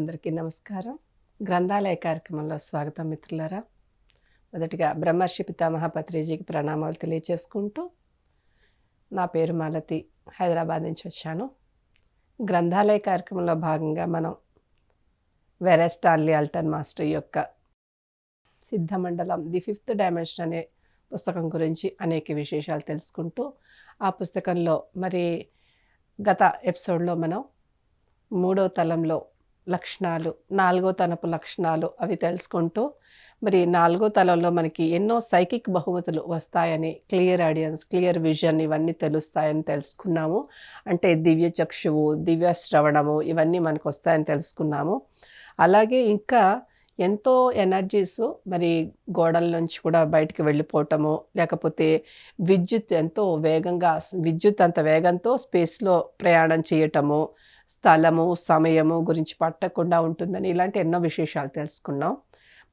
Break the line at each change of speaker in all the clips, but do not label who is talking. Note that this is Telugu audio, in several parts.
మిత్రులందరికీ నమస్కారం. గ్రంథాలయ కార్యక్రమంలో స్వాగతం మిత్రులారా. మొదటిగా బ్రహ్మర్షి పితామహ పత్రిజీకి ప్రణామాలు తెలియచేసుకుంటూ నా పేరు మాలతి హైదరాబాద్ నుంచి వచ్చాను. గ్రంథాలయ కార్యక్రమంలో భాగంగా మనం వెరే స్టాన్లీ అల్టన్ మాస్టర్ యొక్క సిద్ధమండలం ది ఫిఫ్త్ డైమెన్షన్ అనే పుస్తకం గురించి అనేక విశేషాలు తెలుసుకుంటూ ఆ పుస్తకంలో మరి గత ఎపిసోడ్లో మనం మూడో తలంలో లక్షణాలు నాలుగో తనపు లక్షణాలు అవి తెలుసుకుంటూ మరి నాలుగో తలంలో మనకి ఎన్నో సైకిక్ బహుమతులు వస్తాయని క్లియర్ ఆడియన్స్ క్లియర్ విజన్ ఇవన్నీ తెలుస్తాయని తెలుసుకున్నాము. అంటే దివ్య చక్షువు దివ్య శ్రవణము ఇవన్నీ మనకు వస్తాయని తెలుసుకున్నాము. అలాగే ఇంకా ఎంతో ఎనర్జీస్ మరి గోడల నుంచి కూడా బయటికి వెళ్ళిపోవటము లేకపోతే విద్యుత్ ఎంతో వేగంగా విద్యుత్ అంత వేగంతో స్పేస్లో ప్రయాణం చేయటము స్థలము సమయము గురించి పట్టకుండా ఉంటుందని ఇలాంటి ఎన్నో విశేషాలు తెలుసుకున్నాం.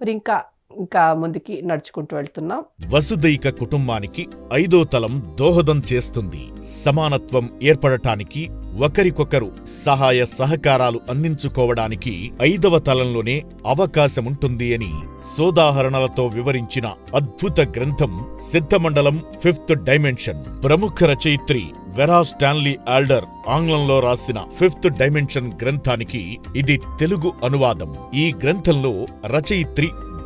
మరి ఇంకా ఇంకా ముందుకి నడుచుకుంటూ వెళ్తున్నాం.
వసుదైక కుటుంబానికి ఐదో తలం దోహదం చేస్తుంది. సమానత్వం ఏర్పడటానికి ఒకరికొకరు సహాయ సహకారాలు అందించుకోవడానికి ఐదవ తలంలోనే అవకాశముంటుంది అని సోదాహరణలతో వివరించిన అద్భుత గ్రంథం సిద్ధమండలం ఫిఫ్త్ డైమెన్షన్. ప్రముఖ రచయిత్రి వెరా స్టాన్లీ ఆల్డర్ ఆంగ్లంలో రాసిన ఫిఫ్త్ డైమెన్షన్ గ్రంథానికి ఇది తెలుగు అనువాదం. ఈ గ్రంథంలో రచయిత్రి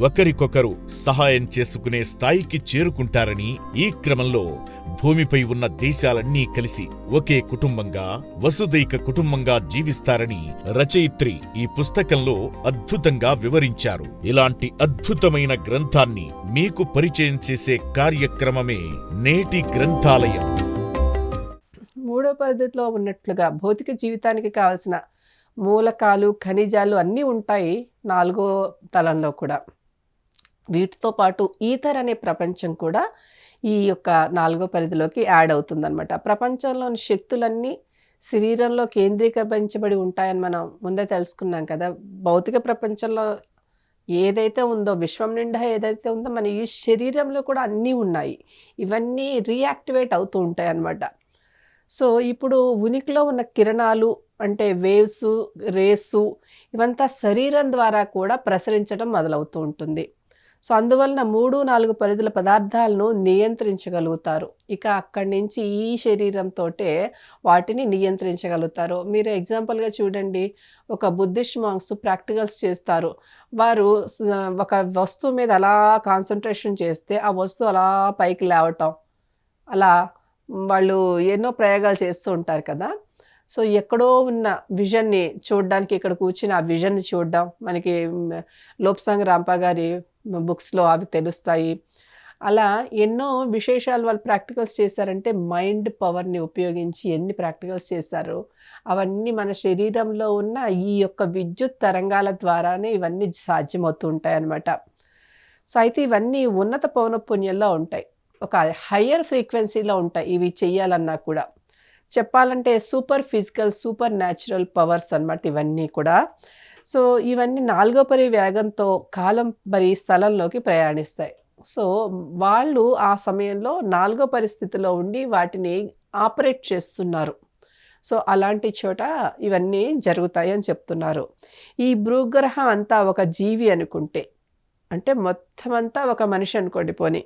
ఒకరికొకరు సహాయం చేసుకునే స్థాయికి చేరుకుంటారని ఈ క్రమంలో భూమిపై ఉన్న దేశాలన్నీ కలిసి ఒకే కుటుంబంగా వసుదైక కుటుంబంగా జీవిస్తారని రచయిత్రి ఈ పుస్తకంలో అద్భుతంగా వివరించారు. ఇలాంటి అద్భుతమైన గ్రంథాన్ని మీకు పరిచయం చేసే కార్యక్రమమే నేటి గ్రంథాలయం.
మూడో పద్ధతిలో ఉన్నట్లుగా భౌతిక జీవితానికి కావలసిన మూలకాలు ఖనిజాలు అన్నీ ఉంటాయి నాలుగో తలంలో కూడా. వీటితో పాటు ఈథర్ అనే ప్రపంచం కూడా ఈ యొక్క నాలుగో పరిధిలోకి యాడ్ అవుతుందన్నమాట. ప్రపంచంలోని శక్తులన్నీ శరీరంలో కేంద్రీకరించబడి ఉంటాయని మనం ముందే తెలుసుకున్నాం కదా. భౌతిక ప్రపంచంలో ఏదైతే ఉందో విశ్వం నిండా ఏదైతే ఉందో మన ఈ శరీరంలో కూడా అన్నీ ఉన్నాయి. ఇవన్నీ రీయాక్టివేట్ అవుతూ ఉంటాయి అన్నమాట సో ఇప్పుడు ఉనికిలో ఉన్న కిరణాలు అంటే వేవ్స్ రేసు ఇవంతా శరీరం ద్వారా కూడా ప్రసరించడం మొదలవుతూ ఉంటుంది. సో అందువలన మూడు నాలుగు పరిధుల పదార్థాలను నియంత్రించగలుగుతారు. ఇక అక్కడి నుంచి ఈ శరీరంతో వాటిని నియంత్రించగలుగుతారు. మీరు ఎగ్జాంపుల్గా చూడండి. ఒక బుద్ధిస్ట్ మాంగ్స్ ప్రాక్టికల్స్ చేస్తారు. వారు ఒక వస్తువు మీద అలా కాన్సన్ట్రేషన్ చేస్తే ఆ వస్తువు అలా పైకి లేవటం. అలా వాళ్ళు ఎన్నో ప్రయోగాలు చేస్తూ ఉంటారు కదా. సో ఎక్కడో ఉన్న విజన్ని చూడడానికి ఇక్కడ కూర్చుని ఆ విజన్ని చూడడం. మనకి లోప్సాంగ్ రాంపా గారి బుక్స్లో అవి తెలుస్తాయి. అలా ఎన్నో విశేషాలు వాళ్ళు ప్రాక్టికల్స్ చేశారంటే మైండ్ పవర్ని ఉపయోగించి ఎన్ని ప్రాక్టికల్స్ చేశారో అవన్నీ మన శరీరంలో ఉన్న ఈ యొక్క విద్యుత్ తరంగాల ద్వారానే ఇవన్నీ సాధ్యమవుతూ ఉంటాయి అన్నమాట సో అయితే ఇవన్నీ ఉన్నత పౌనఃపుణ్యంలో ఉంటాయి. ఒక హయ్యర్ ఫ్రీక్వెన్సీలో ఉంటాయి. ఇవి చెయ్యాలన్నా కూడా. చెప్పాలంటే super physical super natural powers అన్నమాట ఇవన్నీ కూడా. సో ఇవన్నీ నాలుగో పరి వేగంతో కాలం మరి స్థలంలోకి ప్రయాణిస్తాయి. సో వాళ్ళు ఆ సమయంలో నాలుగో పరిస్థితిలో ఉండి వాటిని ఆపరేట్ చేస్తున్నారు. సో అలాంటి చోట ఇవన్నీ జరుగుతాయి అని చెప్తున్నారు. ఈ భూగ్రహం అంతా ఒక జీవి అనుకుంటే అంటే మొత్తం అంతా ఒక మనిషి అనుకోండి పోని.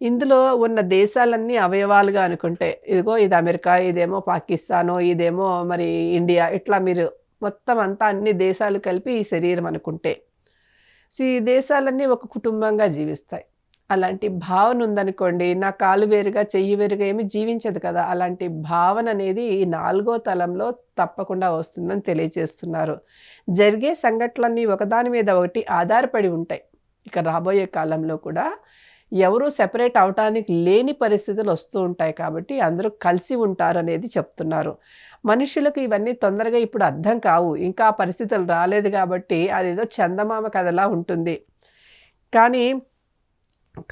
ఇందులో ఉన్న దేశాలన్నీ అవయవాలుగా అనుకుంటే ఇదిగో ఇది అమెరికా ఇదేమో పాకిస్తాను ఇదేమో మరి ఇండియా ఇట్లా మీరు మొత్తం అంతా అన్ని దేశాలు కలిపి ఈ శరీరం అనుకుంటే సో ఈ దేశాలన్నీ ఒక కుటుంబంగా జీవిస్తాయి. అలాంటి భావన ఉందనుకోండి నా కాలు వేరుగా చెయ్యి వేరుగా ఏమి జీవించదు కదా. అలాంటి భావన అనేది ఈ నాలుగో తలంలో తప్పకుండా వస్తుందని తెలియజేస్తున్నారు. జరిగే సంఘటనలన్నీ ఒకదాని మీద ఒకటి ఆధారపడి ఉంటాయి. ఇక రాబోయే కాలంలో కూడా ఎవరూ సెపరేట్ అవటానికి లేని పరిస్థితులు వస్తూ ఉంటాయి కాబట్టి అందరూ కలిసి ఉంటారు అనేది చెప్తున్నారు. మనుషులకు ఇవన్నీ తొందరగా ఇప్పుడు అర్థం కావు. ఇంకా పరిస్థితులు రాలేదు కాబట్టి అదేదో చందమామ కథలా ఉంటుంది. కానీ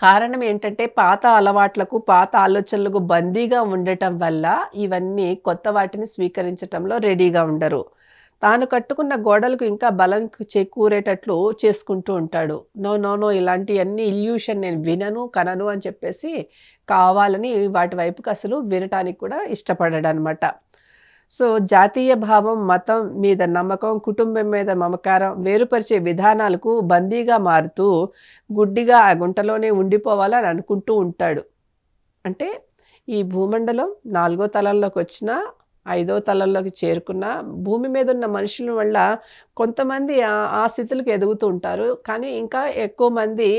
కారణం ఏంటంటే పాత అలవాట్లకు పాత ఆలోచనలకు బందీగా ఉండటం వల్ల ఇవన్నీ కొత్త వాటిని స్వీకరించటంలో రెడీగా ఉండరు. తాను కట్టుకున్న గోడలకు ఇంకా బలం చేకూరేటట్లు చేసుకుంటూ ఉంటాడు. నో నో నో ఇలాంటివన్నీ ఇల్యూషన్ నేను వినను కనను అని చెప్పేసి కావాలని వాటి వైపుకి అసలు వినటానికి కూడా ఇష్టపడాడు అనమాట సో జాతీయ భావం మతం మీద నమ్మకం కుటుంబం మీద మమకారం వేరుపరిచే విధానాలకు బందీగా మారుతూ గుడ్డిగా ఆ గుంటలోనే ఉండిపోవాలని అనుకుంటూ ఉంటాడు. అంటే ఈ భూమండలం నాలుగో తలంలోకి వచ్చిన ఐదో తలంలోకి చేరుకున్న భూమి మీద ఉన్న మనుషుల వల్ల కొంతమంది ఆ- స్థితులకు ఎదుగుతూ ఉంటారు. కానీ ఇంకా ఎక్కువ మంది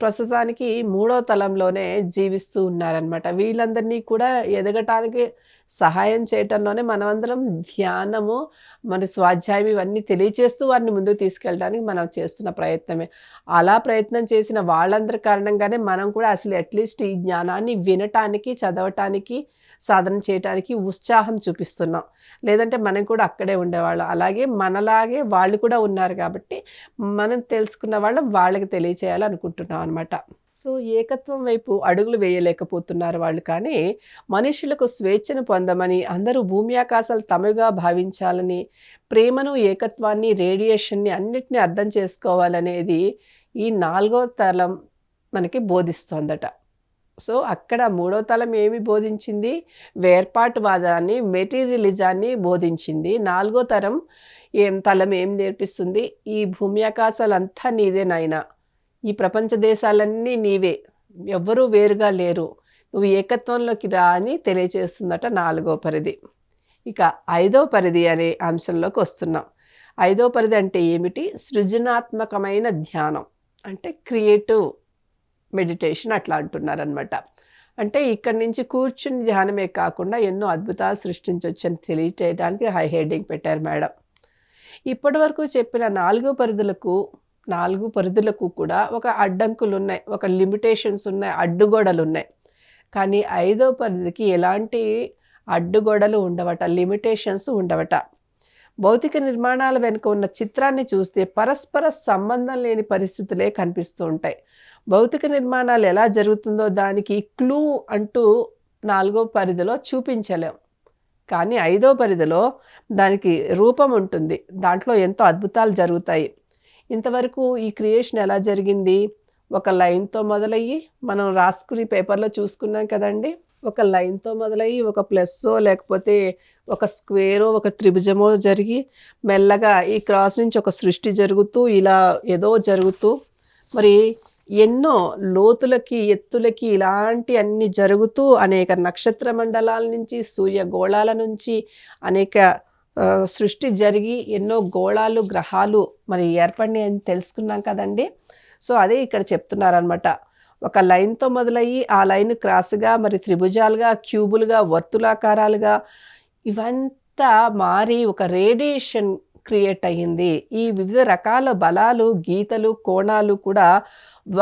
ప్రస్తుతానికి మూడో తలంలోనే జీవిస్తూ ఉన్నారనమాట వీళ్ళందరినీ కూడా ఎదగటానికి సహాయం చేయటంలోనే మనమందరం ధ్యానము మన స్వాధ్యాయం ఇవన్నీ తెలియచేస్తూ వారిని ముందుకు తీసుకెళ్ళడానికి మనం చేస్తున్న ప్రయత్నమే. అలా ప్రయత్నం చేసిన వాళ్ళందరి కారణంగానే మనం కూడా అసలు అట్లీస్ట్ ఈ జ్ఞానాన్ని వినటానికి చదవటానికి సాధన చేయటానికి ఉత్సాహం చూపిస్తున్నాం. లేదంటే మనం కూడా అక్కడే ఉండేవాళ్ళం. అలాగే మనలాగే వాళ్ళు కూడా ఉన్నారు కాబట్టి మనం తెలుసుకున్న వాళ్ళం వాళ్ళకి తెలియచేయాలనుకుంటున్నాం అనమాట సో ఏకత్వం వైపు అడుగులు వేయలేకపోతున్నారు వాళ్ళు. కానీ మనుషులకు స్వేచ్ఛను పొందమని అందరూ భూమి ఆకాశాలు తమగా భావించాలని ప్రేమను ఏకత్వాన్ని రేడియేషన్ని అన్నిటిని అర్థం చేసుకోవాలనేది ఈ నాలుగో తలం మనకి బోధిస్తోందట. సో అక్కడ మూడో తలం ఏమి బోధించింది? వేర్పాటువాదాన్ని మెటీరియలిజాన్ని బోధించింది. నాలుగో తరం ఏం తలం ఏం నేర్పిస్తుంది? ఈ భూమి ఆకాశాలంతా నీదే ఈ ప్రపంచ దేశాలన్నీ నీవే. ఎవ్వరూ వేరుగా లేరు. నువ్వు ఏకత్వంలోకి రా అని తెలియజేస్తుందట నాలుగో పరిధి. ఇక ఐదో పరిధి అనే అంశంలోకి వస్తున్నాం. ఐదో పరిధి అంటే ఏమిటి? సృజనాత్మకమైన ధ్యానం. అంటే క్రియేటివ్ మెడిటేషన్ అట్లా అంటున్నారనమాట అంటే ఇక్కడి నుంచి కూర్చుని ధ్యానమే కాకుండా ఎన్నో అద్భుతాలు సృష్టించవచ్చని తెలియచేయడానికి హై హెడ్డింగ్ పెట్టారు మేడం. ఇప్పటి వరకు చెప్పిన నాలుగో పరిధులకు నాలుగు పరిధులకు కూడా ఒక అడ్డంకులు ఉన్నాయి ఒక లిమిటేషన్స్ ఉన్నాయి అడ్డుగోడలు ఉన్నాయి కానీ ఐదో పరిధికి ఎలాంటి అడ్డుగోడలు ఉండవట లిమిటేషన్స్ ఉండవట. భౌతిక నిర్మాణాల వెనుక ఉన్న చిత్రాన్ని చూస్తే పరస్పర సంబంధం లేని పరిస్థితులే కనిపిస్తూ ఉంటాయి. భౌతిక నిర్మాణాలు ఎలా జరుగుతుందో దానికి క్లూ అంటూ నాలుగో పరిధిలో చూపించలేం. కానీ ఐదో పరిధిలో దానికి రూపం ఉంటుంది. దాంట్లో ఎంతో అద్భుతాలు జరుగుతాయి. ఇంతవరకు ఈ క్రియేషన్ ఎలా జరిగింది? ఒక లైన్తో మొదలయ్యి మనం రాసుకుని పేపర్లో చూసుకున్నాం కదండి. ఒక లైన్తో మొదలయ్యి ఒక ప్లస్సో లేకపోతే ఒక స్క్వేరో ఒక త్రిభుజమో జరిగి మెల్లగా ఈ క్రాస్ నుంచి ఒక సృష్టి జరుగుతూ ఇలా ఏదో జరుగుతూ మరి ఎన్నో లోతులకి ఎత్తులకి ఇలాంటి అన్ని జరుగుతూ అనేక నక్షత్ర మండలాల నుంచి సూర్యగోళాల నుంచి అనేక సృష్టి జరిగి ఎన్నో గోళాలు గ్రహాలు మరి ఏర్పడినాయి అని తెలుసుకున్నాం కదండి. సో అదే ఇక్కడ చెప్తున్నారనమాట ఒక లైన్తో మొదలయ్యి ఆ లైన్ క్రాస్గా మరి త్రిభుజాలుగా క్యూబులుగా వర్తులాకారాలుగా ఇవంతా మారి ఒక రేడియేషన్ క్రియేట్ అయ్యింది. ఈ వివిధ రకాల బలాలు గీతలు కోణాలు కూడా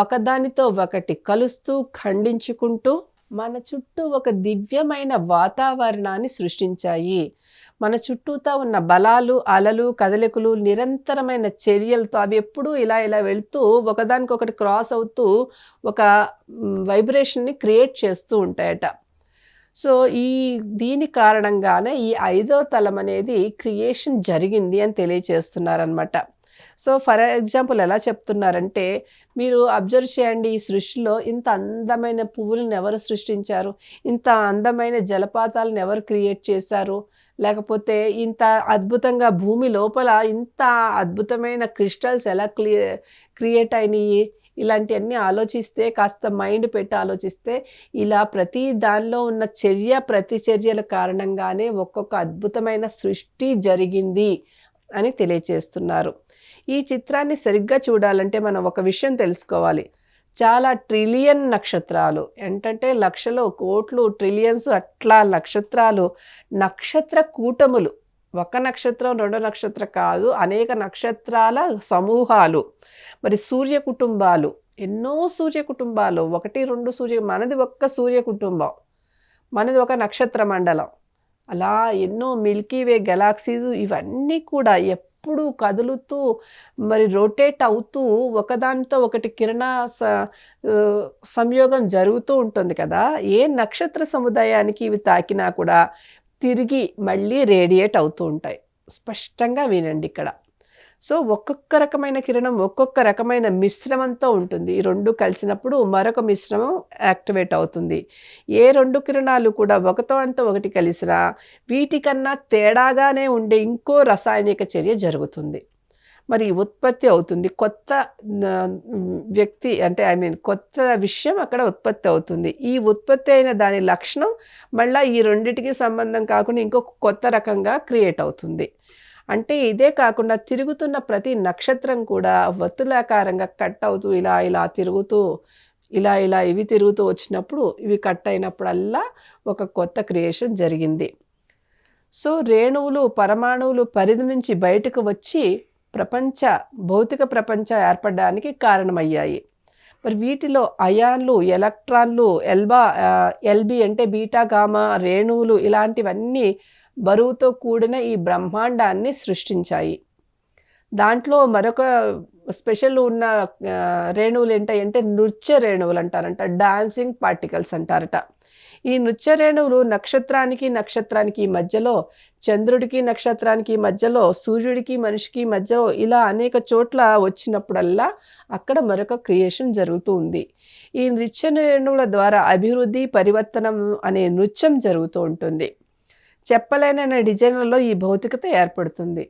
ఒకదానితో ఒకటి కలుస్తూ ఖండించుకుంటూ మన చుట్టూ ఒక దివ్యమైన వాతావరణాన్ని సృష్టించాయి. మన చుట్టూతా ఉన్న బలాలు అలలు కదలికలు నిరంతరమైన చర్యలతో అవి ఎప్పుడూ ఇలా ఇలా వెళుతూ ఒకదానికొకటి క్రాస్ అవుతూ ఒక వైబ్రేషన్ని క్రియేట్ చేస్తూ ఉంటాయట. సో ఈ దీని కారణంగానే ఈ ఐదో తలం అనేది క్రియేషన్ జరిగింది అని తెలియచేస్తున్నారనమాట సో ఫర్ ఎగ్జాంపుల్ ఎలా చెప్తున్నారంటే మీరు అబ్జర్వ్ చేయండి ఈ సృష్టిలో ఇంత అందమైన పువ్వులను ఎవరు సృష్టించారు? ఇంత అందమైన జలపాతాలను ఎవరు క్రియేట్ చేశారు? లేకపోతే ఇంత అద్భుతంగా భూమి లోపల ఇంత అద్భుతమైన క్రిస్టల్స్ ఎలా క్లియ క్రియేట్ అయినాయి? ఇలాంటివన్నీ ఆలోచిస్తే కాస్త మైండ్ పెట్టి ఆలోచిస్తే ఇలా ప్రతి దానిలో ఉన్న చర్య ప్రతి చర్యల కారణంగానే ఒక్కొక్క అద్భుతమైన సృష్టి జరిగింది అని తెలియచేస్తున్నారు. ఈ చిత్రాన్ని సరిగ్గా చూడాలంటే మనం ఒక విషయం తెలుసుకోవాలి. చాలా ట్రిలియన్ నక్షత్రాలు ఏంటంటే లక్షలు కోట్లు ట్రిలియన్స్ అట్లా నక్షత్రాలు నక్షత్ర కూటములు. ఒక నక్షత్రం రెండు నక్షత్రం కాదు అనేక నక్షత్రాల సమూహాలు. మరి సూర్య కుటుంబాలు ఎన్నో సూర్య కుటుంబాలు ఒకటి రెండు సూర్య మనది ఒక్క సూర్య కుటుంబం మనది ఒక నక్షత్ర మండలం. అలా ఎన్నో మిల్కీ వే గెలాక్సీస్ ఇవన్నీ కూడా ఎప్పుడు కదులుతూ మరి రొటేట్ అవుతూ ఒకదానితో ఒకటి కిరణ స సంయోగం జరుగుతూ ఉంటుంది కదా. ఏ నక్షత్ర సముదాయానికి ఇవి తాకినా కూడా తిరిగి మళ్ళీ రేడియేట్ అవుతూ ఉంటాయి. స్పష్టంగా వినండి ఇక్కడ. సో ఒక్కొక్క రకమైన కిరణం ఒక్కొక్క రకమైన మిశ్రమంతో ఉంటుంది. ఈ రెండు కలిసినప్పుడు మరొక మిశ్రమం యాక్టివేట్ అవుతుంది. ఏ రెండు కిరణాలు కూడా ఒకతో అంతా ఒకటి కలిసినా వీటికన్నా తేడాగానే ఉండే ఇంకో రసాయనిక చర్య జరుగుతుంది. మరి ఉత్పత్తి అవుతుంది. కొత్త వ్యక్తి అంటే ఐ మీన్ కొత్త విషయం అక్కడ ఉత్పత్తి అవుతుంది. ఈ ఉత్పత్తి అయిన దాని లక్షణం మళ్ళీ ఈ రెండింటికి సంబంధం కాకుండా ఇంకొక కొత్త రకంగా క్రియేట్ అవుతుంది. అంటే ఇదే కాకుండా తిరుగుతున్న ప్రతి నక్షత్రం కూడా వత్తులాకారంగా కట్ అవుతూ ఇలా ఇలా తిరుగుతూ ఇలా ఇలా ఇవి తిరుగుతూ వచ్చినప్పుడు ఇవి కట్ అయినప్పుడల్లా ఒక కొత్త క్రియేషన్ జరిగింది. సో రేణువులు పరమాణువులు పరిధి నుంచి బయటకు వచ్చి ప్రపంచ భౌతిక ప్రపంచం ఏర్పడడానికి కారణమయ్యాయి. మరి వీటిలో అయాన్లు ఎలక్ట్రాన్లు ఎల్బా ఎల్బి అంటే బీటా గామా రేణువులు ఇలాంటివన్నీ బరువుతో కూడిన ఈ బ్రహ్మాండాన్ని సృష్టించాయి. దాంట్లో మరొక స్పెషల్ ఉన్న రేణువులు ఏంటంటే నృత్య రేణువులు అంటారంట డాన్సింగ్ పార్టికల్స్ అంటారట. ఈ నృత్య రేణువులు నక్షత్రానికి నక్షత్రానికి మధ్యలో చంద్రుడికి నక్షత్రానికి మధ్యలో సూర్యుడికి మనిషికి మధ్యలో ఇలా అనేక చోట్ల వచ్చినప్పుడల్లా అక్కడ మరొక క్రియేషన్ జరుగుతూ ఉంది. ఈ నృత్య రేణువుల ద్వారా అభివృద్ధి పరివర్తనం అనే నృత్యం జరుగుతూ ఉంటుంది. చెప్పలేననే డిజైన్లలో ఈ భౌతికత ఏర్పడుతుంది.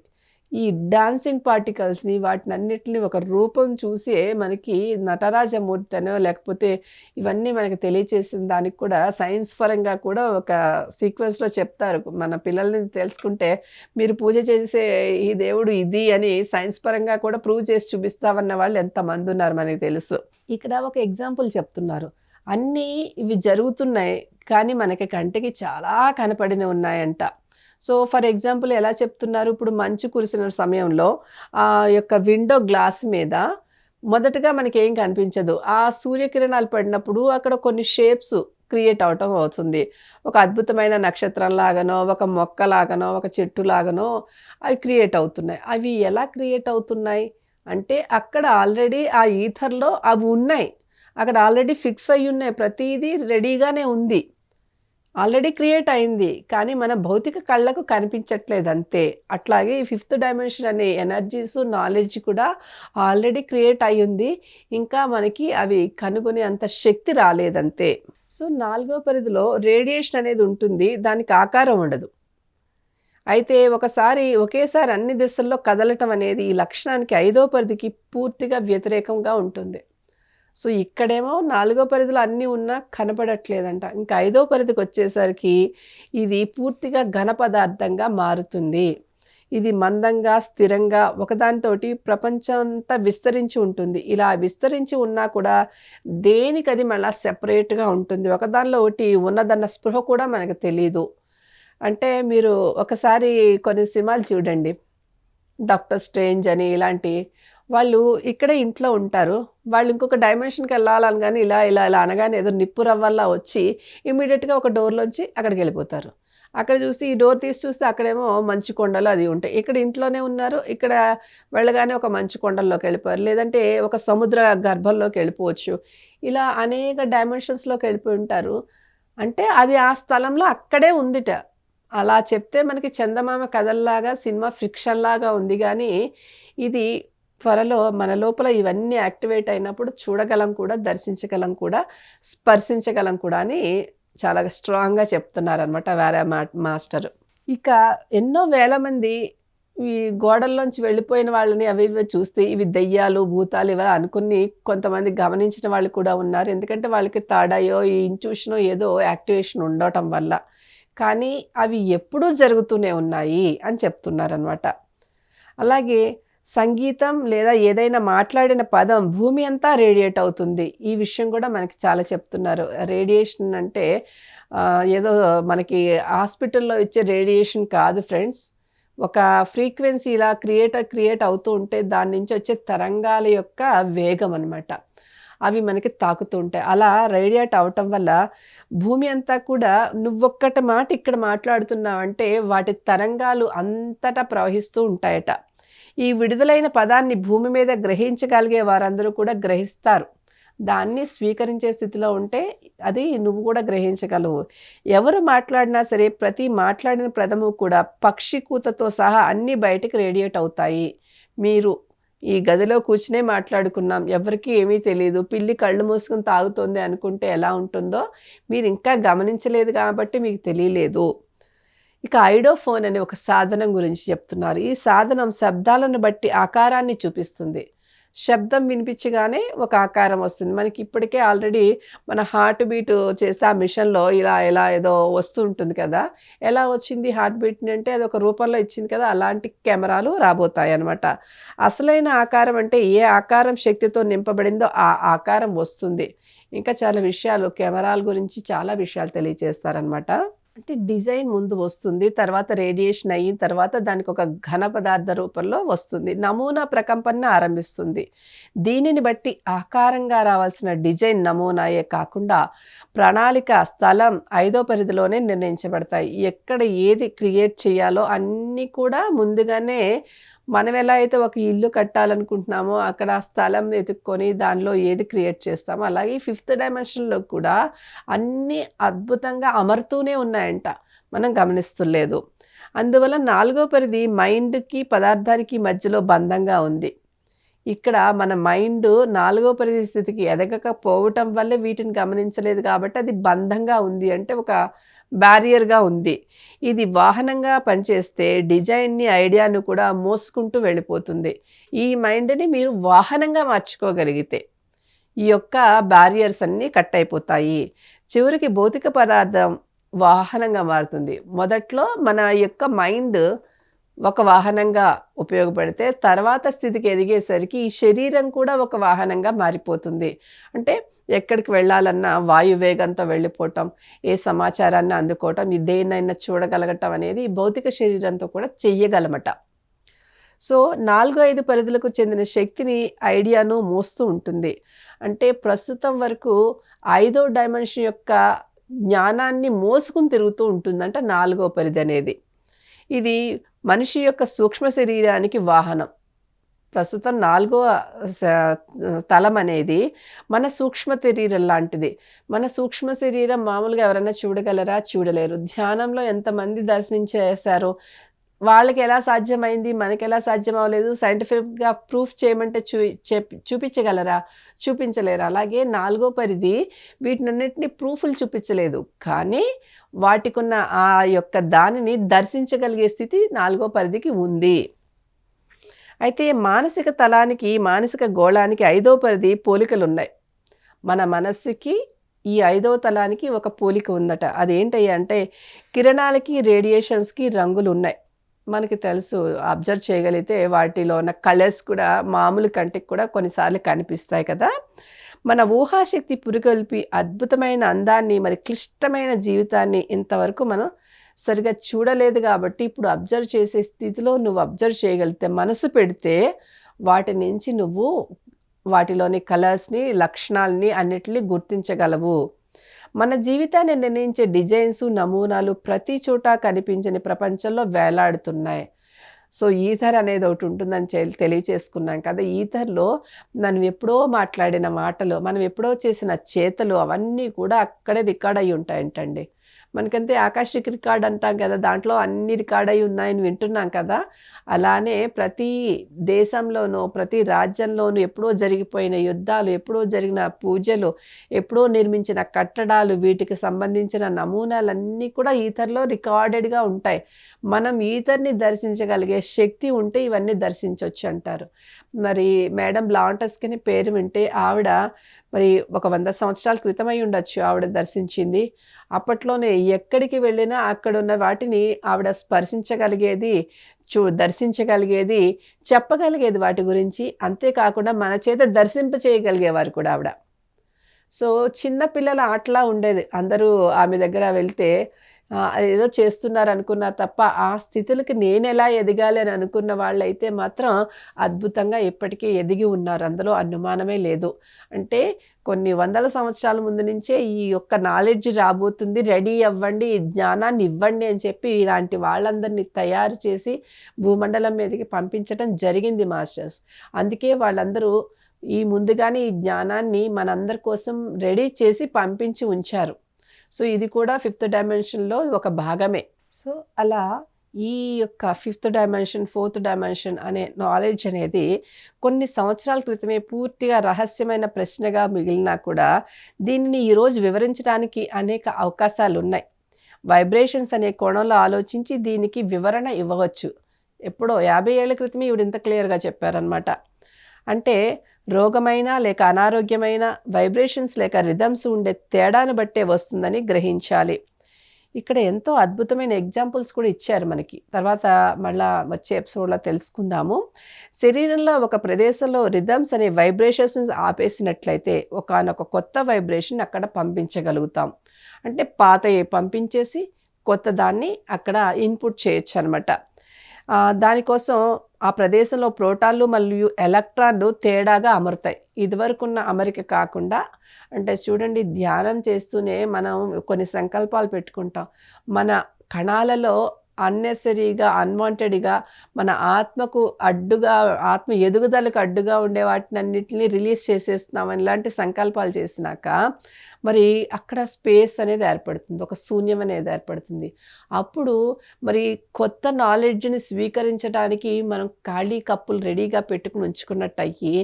ఈ డాన్సింగ్ పార్టికల్స్ని వాటిని అన్నిటిని ఒక రూపం చూసే మనకి నటరాజమూర్తి అనో లేకపోతే ఇవన్నీ మనకి తెలియచేసిన దానికి కూడా సైన్స్ పరంగా కూడా ఒక సీక్వెన్స్లో చెప్తారు. మన పిల్లల్ని తెలుసుకుంటే మీరు పూజ చేసే ఈ దేవుడు ఇది అని సైన్స్ పరంగా కూడా ప్రూవ్ చేసి చూపిస్తామన్న వాళ్ళు ఎంతమంది ఉన్నారు మనకి తెలుసు. ఇక్కడ ఒక ఎగ్జాంపుల్ చెప్తున్నారు. అన్నీ ఇవి జరుగుతున్నాయి కానీ మనకి కంటికి చాలా కనపడిన ఉన్నాయంట. సో ఫర్ ఎగ్జాంపుల్ ఎలా చెప్తున్నారు? ఇప్పుడు మంచు కురిసిన సమయంలో ఆ యొక్క విండో గ్లాస్ మీద మొదటగా మనకి ఏం కనిపించదు. ఆ సూర్యకిరణాలు పడినప్పుడు అక్కడ కొన్ని షేప్స్ క్రియేట్ అవటం అవుతుంది. ఒక అద్భుతమైన నక్షత్రం లాగానో ఒక మొక్క లాగానో ఒక చెట్టు లాగానో అవి క్రియేట్ అవుతున్నాయి. అవి ఎలా క్రియేట్ అవుతున్నాయి? అంటే అక్కడ ఆల్రెడీ ఆ ఈథర్లో అవి ఉన్నాయి. అక్కడ ఆల్రెడీ ఫిక్స్ అయ్యి ఉన్నాయి. ప్రతిదీ రెడీగానే ఉంది. ఆల్రెడీ క్రియేట్ అయింది కానీ మన భౌతిక కళ్ళకు కనిపించట్లేదు అంతే. అట్లాగే ఈ ఫిఫ్త్ డైమెన్షన్ అనే ఎనర్జీస్ నాలెడ్జ్ కూడా ఆల్రెడీ క్రియేట్ అయ్యింది ఇంకా మనకి అవి కనుగొనే అంత శక్తి రాలేదంతే సో నాలుగో పరిధిలో రేడియేషన్ అనేది ఉంటుంది దానికి ఆకారం ఉండదు. అయితే ఒకసారి ఒకేసారి అన్ని దిశల్లో కదలటం అనేది ఈ లక్షణానికి ఐదో పరిధికి పూర్తిగా వ్యతిరేకంగా ఉంటుంది. సో ఇక్కడేమో నాలుగో పరిధిలో అన్నీ ఉన్నా కనపడట్లేదంట. ఇంకా ఐదో పరిధికి వచ్చేసరికి ఇది పూర్తిగా ఘన పదార్థంగా మారుతుంది. ఇది మందంగా స్థిరంగా ఒకదానితోటి ప్రపంచం అంతా విస్తరించి ఉంటుంది. ఇలా విస్తరించి ఉన్నా కూడా దేనికి అది మళ్ళీ సెపరేట్గా ఉంటుంది? ఒకదానిలో ఒకటి ఉన్నదన్న స్పృహ కూడా మనకు తెలీదు. అంటే మీరు ఒకసారి కొన్ని సినిమాలు చూడండి. డాక్టర్ స్ట్రేంజ్ అని ఇలాంటి వాళ్ళు ఇక్కడే ఇంట్లో ఉంటారు. వాళ్ళు ఇంకొక డైమెన్షన్కి వెళ్ళాలని కానీ ఇలా ఇలా ఇలా అనగానే ఏదో నిప్పు రవ్వల్లా వచ్చి ఇమీడియట్గా ఒక డోర్లోంచి అక్కడికి వెళ్ళిపోతారు. అక్కడ చూస్తే ఈ డోర్ తీసి చూస్తే అక్కడేమో మంచు కొండలు అది ఉంటాయి. ఇక్కడ ఇంట్లోనే ఉన్నారు. ఇక్కడ వెళ్ళగానే ఒక మంచు కొండల్లోకి వెళ్ళిపోయారు. లేదంటే ఒక సముద్ర గర్భంలోకి వెళ్ళిపోవచ్చు. ఇలా అనేక డైమెన్షన్స్లోకి వెళ్ళిపోయి ఉంటారు. అంటే అది ఆ స్థలంలో అక్కడే ఉందిట. అలా చెప్తే మనకి చందమామ కథల్లాగా సినిమా ఫిక్షన్లాగా ఉంది కానీ ఇది త్వరలో మన లోపల ఇవన్నీ యాక్టివేట్ అయినప్పుడు చూడగలం కూడా దర్శించగలం కూడా స్పర్శించగలం కూడా అని చాలా స్ట్రాంగ్గా చెప్తున్నారనమాట వేరే మా మాస్టరు. ఇక ఎన్నో వేల మంది ఈ గోడల్లోంచి వెళ్ళిపోయిన వాళ్ళని అవి ఇవి చూస్తే ఇవి దెయ్యాలు భూతాలు ఇవి అనుకుని కొంతమంది గమనించిన వాళ్ళు కూడా ఉన్నారు. ఎందుకంటే వాళ్ళకి తాడాయో ఈ ఇంట్యూషనో ఏదో యాక్టివేషన్ ఉండటం వల్ల. కానీ అవి ఎప్పుడూ జరుగుతూనే ఉన్నాయి అని చెప్తున్నారనమాట అలాగే సంగీతం లేదా ఏదైనా మాట్లాడిన పదం భూమి అంతా రేడియేట్ అవుతుంది. ఈ విషయం కూడా మనకి చాలా చెప్తున్నారు. రేడియేషన్ అంటే ఏదో మనకి హాస్పిటల్లో ఇచ్చే రేడియేషన్ కాదు ఫ్రెండ్స్. ఒక ఫ్రీక్వెన్సీ ఇలా క్రియేట్ క్రియేట్ అవుతూ ఉంటే దాని నుంచి వచ్చే తరంగాల యొక్క వేగం అన్నమాట. అవి మనకి తాకుతూ ఉంటాయి. అలా రేడియేట్ అవటం వల్ల భూమి అంతా కూడా నువ్వొక్కటి మాట ఇక్కడ మాట్లాడుతున్నావంటే వాటి తరంగాలు అంతటా ప్రవహిస్తూ ఉంటాయట. ఈ విడుదలైన పదాన్ని భూమి మీద గ్రహించగలిగే వారందరూ కూడా గ్రహిస్తారు. దాన్ని స్వీకరించే స్థితిలో ఉంటే అది నువ్వు కూడా గ్రహించగలవు. ఎవరు మాట్లాడినా సరే ప్రతి మాట్లాడిన ప్రథము కూడా పక్షి కూతతో సహా అన్ని బయటికి రేడియేట్ అవుతాయి. మీరు ఈ గదిలో కూర్చునే మాట్లాడుకున్నాం. ఎవరికి ఏమీ తెలియదు పిల్లి కళ్ళు మూసుకుని తాగుతోంది అనుకుంటే ఎలా ఉంటుందో మీరు ఇంకా గమనించలేదు కాబట్టి మీకు తెలియలేదు. ఇక ఐడోఫోన్ అనే ఒక సాధనం గురించి చెప్తున్నారు. ఈ సాధనం శబ్దాలను బట్టి ఆకారాన్ని చూపిస్తుంది. శబ్దం వినిపించగానే ఒక ఆకారం వస్తుంది. మనకి ఇప్పటికే ఆల్రెడీ మన హార్ట్ బీట్ చేస్తే ఆ మిషన్లో ఇలా ఇలా ఏదో వస్తూ ఉంటుంది కదా. ఎలా వచ్చింది హార్ట్ బీట్ని అంటే అది ఒక రూపంలో ఇచ్చింది కదా. అలాంటి కెమెరాలు రాబోతాయి అనమాట అసలైన ఆకారం అంటే ఏ ఆకారం శక్తితో నింపబడిందో ఆ ఆకారం వస్తుంది. ఇంకా చాలా విషయాలు కెమెరాల గురించి చాలా విషయాలు తెలియజేస్తారనమాట అంటే డిజైన్ ముందు వస్తుంది తర్వాత రేడియేషన్ అయిన తర్వాత దానికి ఒక ఘన పదార్థ రూపంలో వస్తుంది. నమూనా ప్రకంపన ఆరంభిస్తుంది. దీనిని బట్టి ఆకారంగా రావాల్సిన డిజైన్ నమూనాయే కాకుండా ప్రణాళిక స్థలం ఐదో పరిధిలోనే నిర్ణయించబడతాయి. ఎక్కడ ఏది క్రియేట్ చేయాలో అన్నీ కూడా ముందుగానే మనం ఎలా అయితే ఒక ఇల్లు కట్టాలనుకుంటున్నామో అక్కడ ఆ స్థలం ఎతుక్కొని దానిలో ఏది క్రియేట్ చేస్తామో అలాగే ఫిఫ్త్ డైమెన్షన్లో కూడా అన్నీ అద్భుతంగా అమరుతూనే ఉన్నాయంట. మనం గమనిస్తులేదు. అందువల్ల నాలుగో పరిధి మైండ్కి పదార్థానికి మధ్యలో బంధంగా ఉంది. ఇక్కడ మన మైండ్ నాలుగో పరిధి స్థితికి ఎదగకపోవటం వల్లే వీటిని గమనించలేదు కాబట్టి అది బంధంగా ఉంది అంటే ఒక బ్యారియర్గా ఉంది. ఇది వాహనంగా పనిచేస్తే డిజైన్ని ఐడియాను కూడా మోసుకుంటూ వెళ్ళిపోతుంది. ఈ మైండ్ని మీరు వాహనంగా మార్చుకోగలిగితే ఈ యొక్క బ్యారియర్స్ అన్నీ కట్ అయిపోతాయి. చివరికి భౌతిక పదార్థం వాహనంగా మారుతుంది. మొదట్లో మన యొక్క మైండ్ ఒక వాహనంగా ఉపయోగపడితే తర్వాత స్థితికి ఎదిగేసరికి ఈ శరీరం కూడా ఒక వాహనంగా మారిపోతుంది. అంటే ఎక్కడికి వెళ్ళాలన్నా వాయువేగంతో వెళ్ళిపోవటం ఏ సమాచారాన్ని అందుకోవటం ఇదేనైనా చూడగలగటం అనేది భౌతిక శరీరంతో కూడా చెయ్యగలమట. సో నాలుగు ఐదు పరిధులకు చెందిన శక్తిని ఐడియాను మోస్తూ ఉంటుంది. అంటే ప్రస్తుతం వరకు ఐదో డైమెన్షన్ యొక్క జ్ఞానాన్ని మోసుకుని తిరుగుతూ ఉంటుందంట నాలుగో పరిధి అనేది. ఇది మనిషి యొక్క సూక్ష్మ శరీరానికి వాహనం. ప్రస్తుతం నాలుగో స- తలం అనేది మన సూక్ష్మ శరీరం లాంటిది. మన సూక్ష్మ శరీరం మామూలుగా ఎవరైనా చూడగలరా? చూడలేరు. ధ్యానంలో ఎంతమంది దర్శనం చేశారు? వాళ్ళకి ఎలా సాధ్యమైంది మనకి ఎలా సాధ్యం అవ్వలేదు సైంటిఫిక్గా ప్రూఫ్ చేయమంటే చూ చూపించగలరా? చూపించలేరు? అలాగే నాలుగో పరిధి వీటినన్నిటిని ప్రూఫ్లు చూపించలేదు. కానీ వాటికున్న ఆ యొక్క దానిని దర్శించగలిగే స్థితి నాలుగో పరిధికి ఉంది. అయితే మానసిక తలానికి మానసిక గోళానికి ఐదో పరిధి పోలికలు ఉన్నాయి మన మనస్సుకి ఈ ఐదవ తలానికి ఒక పోలిక ఉందట. అదేంటయ్యా అంటే కిరణాలకి రేడియేషన్స్కి రంగులు ఉన్నాయి మనకి తెలుసు అబ్జర్వ్ చేయగలిగితే వాటిలో ఉన్న కలర్స్ కూడా మామూలు కంటికి కూడా కొన్నిసార్లు కనిపిస్తాయి కదా. మన ఊహాశక్తి పురికొల్పి అద్భుతమైన అందాన్ని మరి క్లిష్టమైన జీవితాన్ని ఇంతవరకు మనం సరిగా చూడలేదు కాబట్టి ఇప్పుడు అబ్జర్వ్ చేసే స్థితిలో నువ్వు అబ్జర్వ్ చేయగలిగితే మనసు పెడితే వాటి నుంచి నువ్వు వాటిలోని కలర్స్ని లక్షణాలని అన్నిటినీ గుర్తించగలవు. మన జీవితాన్ని నిర్ణయించే డిజైన్స్ నమూనాలు ప్రతి చోట కనిపించని ప్రపంచంలో వేలాడుతున్నాయి. సో ఈథర్ అనేది ఒకటి ఉంటుందని చె- తెలియచేసుకున్నాం కదా. ఈథర్లో మనం ఎప్పుడో మాట్లాడిన మాటలు మనం ఎప్పుడో చేసిన చేతలు అవన్నీ కూడా అక్కడే రికార్డ్ అయి ఉంటాయంటండి. మనకంతే ఆకాశిక్ రికార్డ్ అంటాం కదా దాంట్లో అన్ని రికార్డ్ అయి ఉన్నాయని వింటున్నాం కదా. అలానే ప్రతి దేశంలోనూ ప్రతి రాజ్యంలోనూ ఎప్పుడో జరిగిపోయిన యుద్ధాలు ఎప్పుడో జరిగిన పూజలు ఎప్పుడో నిర్మించిన కట్టడాలు వీటికి సంబంధించిన నమూనాలన్నీ కూడా ఈథర్లో రికార్డెడ్గా ఉంటాయి. మనం ఈథర్ని దర్శించగలిగే శక్తి ఉంటే ఇవన్నీ దర్శించవచ్చు అంటారు. మరి మేడం లాంటస్కిని పేరు వింటే ఆవిడ మరి ఒక వంద సంవత్సరాల క్రితమై ఉండొచ్చు ఆవిడ దర్శించింది. అప్పట్లోనే ఎక్కడికి వెళ్ళినా అక్కడున్న వాటిని ఆవిడ స్పర్శించగలిగేది చూ దర్శించగలిగేది చెప్పగలిగేది వాటి గురించి అంతేకాకుండా మన చేత దర్శింప చేయగలిగేవారు కూడా ఆవిడ. సో చిన్న పిల్లల ఆటలా ఉండేది. అందరూ ఆమె దగ్గర వెళ్తే ఏదో చేస్తున్నారు అనుకున్నా తప్ప ఆ స్థితులకి నేను ఎలా ఎదగాలి అని అనుకున్న వాళ్ళైతే మాత్రం అద్భుతంగా ఇప్పటికీ ఎదిగి ఉన్నారు. అందులో అనుమానమే లేదు. అంటే కొన్ని వందల సంవత్సరాల ముందు నుంచే ఈ యొక్క నాలెడ్జ్ రాబోతుంది. రెడీ అవ్వండి ఈ జ్ఞానాన్ని ఇవ్వండి అని చెప్పి ఇలాంటి వాళ్ళందరినీ తయారు చేసి భూమండలం మీదకి పంపించడం జరిగింది మాస్టర్స్. అందుకే వాళ్ళందరూ ఈ ముందుగానే ఈ జ్ఞానాన్ని మనందరి కోసం రెడీ చేసి పంపించి ఉంచారు. సో ఇది కూడా ఫిఫ్త్ డైమెన్షన్లో ఒక భాగమే. సో అలా ఈ యొక్క ఫిఫ్త్ డైమెన్షన్ ఫోర్త్ డైమెన్షన్ అనే నాలెడ్జ్ అనేది కొన్ని సంవత్సరాల క్రితమే పూర్తిగా రహస్యమైన ప్రశ్నగా మిగిలినా కూడా దీనిని ఈరోజు వివరించడానికి అనేక అవకాశాలు ఉన్నాయి. వైబ్రేషన్స్ అనే కోణంలో ఆలోచించి దీనికి వివరణ ఇవ్వవచ్చు. ఎప్పుడో యాభై ఏళ్ళ క్రితమే ఈవిడ ఇంత క్లియర్గా చెప్పారనమాట అంటే రోగమైన లేక అనారోగ్యమైన వైబ్రేషన్స్ లేక రిథమ్స్ ఉండే తేడాను బట్టే వస్తుందని గ్రహించాలి. ఇక్కడ ఎంతో అద్భుతమైన ఎగ్జాంపుల్స్ కూడా ఇచ్చారు మనకి. తర్వాత మళ్ళా వచ్చే ఎపిసోడ్లో తెలుసుకుందాము. శరీరంలో ఒక ప్రదేశంలో రిథమ్స్ అనే వైబ్రేషన్స్ ఆపేసినట్లయితే ఒకనొక కొత్త వైబ్రేషన్ అక్కడ పంపించగలుగుతాం. అంటే పాత పంపించేసి కొత్త దాన్ని అక్కడ ఇన్పుట్ చేయొచ్చు అనమాట దానికోసం ఆ ప్రదేశంలో ప్రోటాన్లు మరియు ఎలక్ట్రాన్లు తేడాగా అమరుతాయి. ఇదివరకున్న అమరిక కాకుండా అంటే చూడండి ధ్యానం చేస్తూనే మనం కొన్ని సంకల్పాలు పెట్టుకుంటాం. మన కణాలలో అన్నెసరీగా అన్వాంటెడ్గా మన ఆత్మకు అడ్డుగా ఆత్మ ఎదుగుదలకు అడ్డుగా ఉండే వాటిని అన్నిటిని రిలీజ్ చేసేస్తున్నాం ఇలాంటి సంకల్పాలు చేసినాక మరి అక్కడ స్పేస్ అనేది ఏర్పడుతుంది ఒక శూన్యం అనేది ఏర్పడుతుంది. అప్పుడు మరి కొత్త నాలెడ్జ్ని స్వీకరించడానికి మనం ఖాళీ కప్పులు రెడీగా పెట్టుకుని ఉంచుకున్నట్టు అయ్యి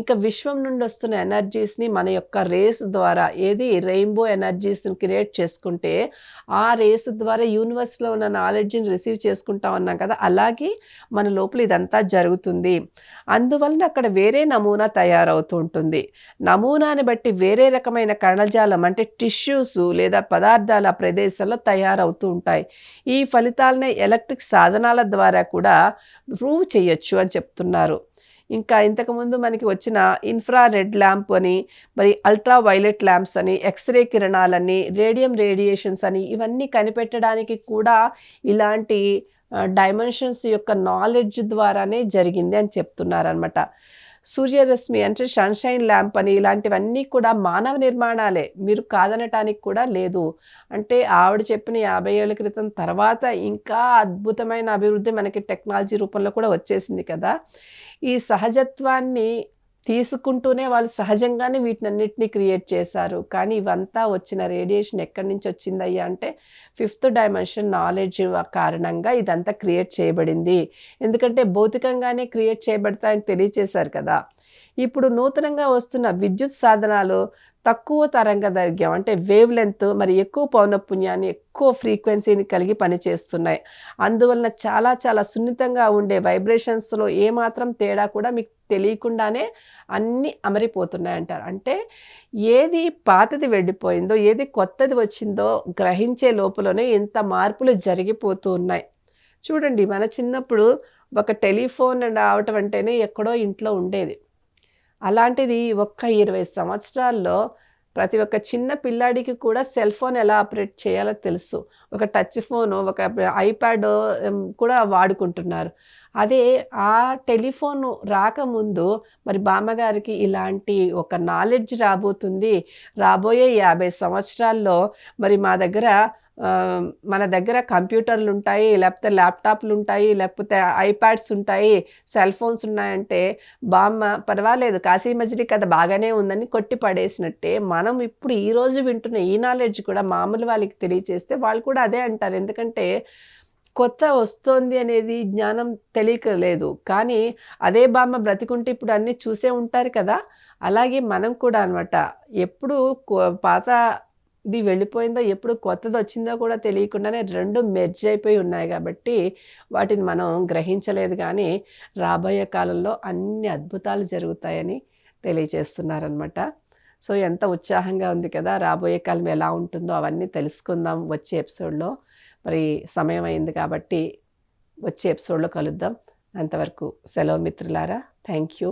ఇంకా విశ్వం నుండి వస్తున్న ఎనర్జీస్ని మన యొక్క రేస్ ద్వారా ఏది రెయిన్బో ఎనర్జీస్ని క్రియేట్ చేసుకుంటే ఆ రేస్ ద్వారా యూనివర్స్లో ఉన్న నాలెడ్జ్ని రిసీవ్ చేసుకుంటాం అన్నాం కదా అలాగే మన లోపల ఇదంతా జరుగుతుంది. అందువలన అక్కడ వేరే నమూనా తయారవుతూ ఉంటుంది. నమూనాని బట్టి వేరే రకమైన కణజాలం అంటే టిష్యూస్ లేదా పదార్థాల ఆ ప్రదేశంలో తయారవుతూ ఉంటాయి. ఈ ఫలితాలనే ఎలక్ట్రిక్ సాధనాల ద్వారా కూడా ప్రూవ్ చేయొచ్చు అని చెప్తున్నారు. ఇంకా ఇంతకుముందు మనకి వచ్చిన ఇన్ఫ్రా రెడ్ ల్యాంప్ అని మరి అల్ట్రా వైలెట్ ల్యాంప్స్ అని ఎక్స్రే కిరణాలని రేడియం రేడియేషన్స్ అని ఇవన్నీ కనిపెట్టడానికి కూడా ఇలాంటి డైమెన్షన్స్ యొక్క నాలెడ్జ్ ద్వారానే జరిగింది అని చెప్తున్నారనమాట సూర్యరశ్మి అంటే సన్షైన్ ల్యాంప్ అని ఇలాంటివన్నీ కూడా మానవ నిర్మాణాలే. మీరు కాదనటానికి కూడా లేదు. అంటే ఆవిడ చెప్పిన యాభై ఏళ్ళ క్రితం తర్వాత ఇంకా అద్భుతమైన అభివృద్ధి మనకి టెక్నాలజీ రూపంలో కూడా వచ్చేసింది కదా. ఈ సహజత్వాన్ని తీసుకుంటూనే వాళ్ళు సహజంగానే వీటినన్నిటినీ క్రియేట్ చేశారు. కానీ ఇవంతా వచ్చిన రేడియేషన్ ఎక్కడి నుంచి వచ్చిందయ్యా అంటే ఫిఫ్త్ డైమెన్షన్ నాలెడ్జ్ కారణంగా ఇదంతా క్రియేట్ చేయబడింది. ఎందుకంటే భౌతికంగానే క్రియేట్ చేయబడతాయని తెలియచేశారు కదా. ఇప్పుడు నూతనంగా వస్తున్న విద్యుత్ సాధనాలు తక్కువ తరంగ దైర్ఘ్యం అంటే వేవ్ లెంత్ మరి ఎక్కువ పౌనపుణ్యాన్ని ఎక్కువ ఫ్రీక్వెన్సీని కలిగి పనిచేస్తున్నాయి. అందువలన చాలా చాలా సున్నితంగా ఉండే వైబ్రేషన్స్లో ఏమాత్రం తేడా కూడా మీకు తెలియకుండానే అన్నీ అమరిపోతున్నాయి అంటారు అంటే ఏది పాతది వెళ్ళిపోయిందో ఏది కొత్తది వచ్చిందో గ్రహించే లోపలనే ఇంత మార్పులు జరిగిపోతూ ఉన్నాయి. చూడండి మన చిన్నప్పుడు ఒక టెలిఫోన్ రావటం అంటేనే ఎక్కడో ఇంట్లో ఉండేది. అలాంటిది ఒక్క ఇరవై సంవత్సరాల్లో ప్రతి ఒక్క చిన్న పిల్లాడికి కూడా సెల్ ఫోన్ ఎలా ఆపరేట్ చేయాలో తెలుసు. ఒక టచ్ ఫోను ఒక ఐప్యాడ్ కూడా వాడుకుంటున్నారు. అదే ఆ టెలిఫోన్ రాకముందు మరి బామ్మగారికి ఇలాంటి ఒక నాలెడ్జ్ రాబోతుంది. రాబోయే యాభై సంవత్సరాల్లో మరి మా దగ్గర మన దగ్గర కంప్యూటర్లు ఉంటాయి లేకపోతే ల్యాప్టాప్లు ఉంటాయి లేకపోతే ఐప్యాడ్స్ ఉంటాయి సెల్ ఫోన్స్ ఉన్నాయంటే బామ్మ పర్వాలేదు. కాశీ మజిలీ కథ బాగానే ఉందని కొట్టి పడేసినట్టే మనం ఇప్పుడు ఈరోజు వింటున్న ఈ నాలెడ్జ్ కూడా మామూలు వాళ్ళకి తెలియచేస్తే వాళ్ళు కూడా అదే అంటారు. ఎందుకంటే కొత్త వస్తోంది అనేది జ్ఞానం తెలియక లేదు కానీ అదే బామ్మ బ్రతికుంటే ఇప్పుడు అన్నీ చూసే ఉంటారు కదా. అలాగే మనం కూడా అనమాట ఎప్పుడు పాత ఇది వెళ్ళిపోయిందో ఎప్పుడు కొత్తది వచ్చిందో కూడా తెలియకుండానే రెండు మెర్జ్ అయిపోయి ఉన్నాయి కాబట్టి వాటిని మనం గ్రహించలేదు కానీ రాబోయే కాలంలో అన్ని అద్భుతాలు జరుగుతాయని తెలియజేస్తున్నారనమాట సో ఎంత ఉత్సాహంగా ఉంది కదా రాబోయే కాలం ఎలా ఉంటుందో అవన్నీ తెలుసుకుందాం వచ్చే ఎపిసోడ్లో. మరి సమయం అయింది కాబట్టి వచ్చే ఎపిసోడ్లో కలుద్దాం. అంతవరకు సెలవు మిత్రులారా థ్యాంక్ యూ.